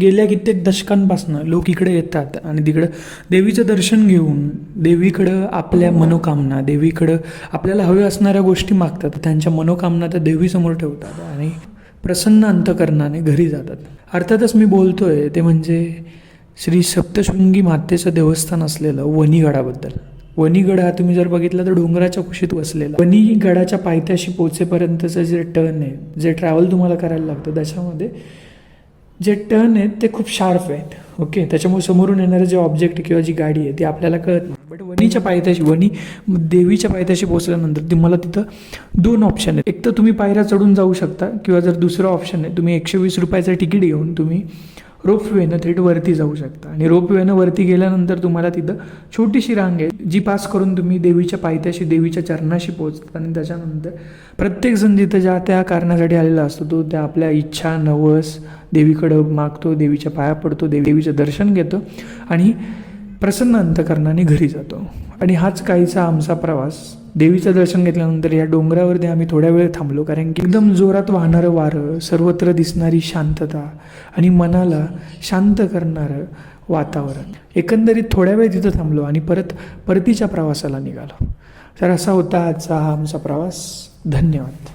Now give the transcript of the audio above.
गेल्या कित्येक दशकांपासून लोक इकडे येतात आणि तिकडं देवीचं दर्शन घेऊन देवीकडं आपल्या मनोकामना देवीकडं आपल्याला हवे असणाऱ्या गोष्टी मागतात त्यांच्या मनोकामना त्या देवीसमोर ठेवतात आणि प्रसन्न अंतकरणाने घरी जातात. अर्थातच मी बोलतोय ते म्हणजे श्री सप्तशृंगी मातेचं देवस्थान असलेलं वणीगडाबद्दल. वणीगड हा तुम्ही जर बघितला तर डोंगराच्या कुशीत वसलेला. वणीगडाच्या पायथ्याशी पोचेपर्यंतचं जे टर्न आहे जे ट्रॅव्हल तुम्हाला करायला लागतं त्याच्यामध्ये जे टर्न आहेत ते खूप शार्प आहेत. ओके त्याच्यामुळे समोरून येणारं जे ऑब्जेक्ट किंवा जी गाडी आहे ती आपल्याला कळत नाही. बट वणीच्या पायथ्याशी वणी देवीच्या पायथ्याशी पोहोचल्यानंतर तुम्हाला तिथं दोन ऑप्शन आहेत. एक तर तुम्ही पायऱ्या चढून जाऊ शकता किंवा जर दुसरं ऑप्शन आहे तुम्ही एकशे वीस रुपयाचं तिकीट घेऊन तुम्ही रोपवेनं थेट वरती जाऊ शकता. आणि रोपवेनं वरती गेल्यानंतर तुम्हाला तिथं छोटीशी रांग आहे जी पास करून तुम्ही देवीच्या पायथ्याशी देवीच्या चरणाशी पोचतात आणि त्याच्यानंतर प्रत्येकजण जिथं ज्या त्या कारणासाठी आलेला असतो तो त्या आपल्या इच्छा नवस देवीकडं मागतो देवीच्या पाया पडतो देवी देवीचं दर्शन घेतो. आणि प्रसन्न अंतकरणाने घरी जातो. आणि हाच काहीसा आमचा प्रवास. देवीचं दर्शन घेतल्यानंतर या डोंगरावरती आम्ही थोड्या वेळ थांबलो कारण की एकदम जोरात वाहणारं वारं सर्वत्र दिसणारी शांतता आणि मनाला शांत करणारं वातावरण. एकंदरीत थोड्या वेळ तिथं थांबलो आणि परत परतीच्या प्रवासाला निघालो. तर असा होता आजचा हा आमचा प्रवास. धन्यवाद.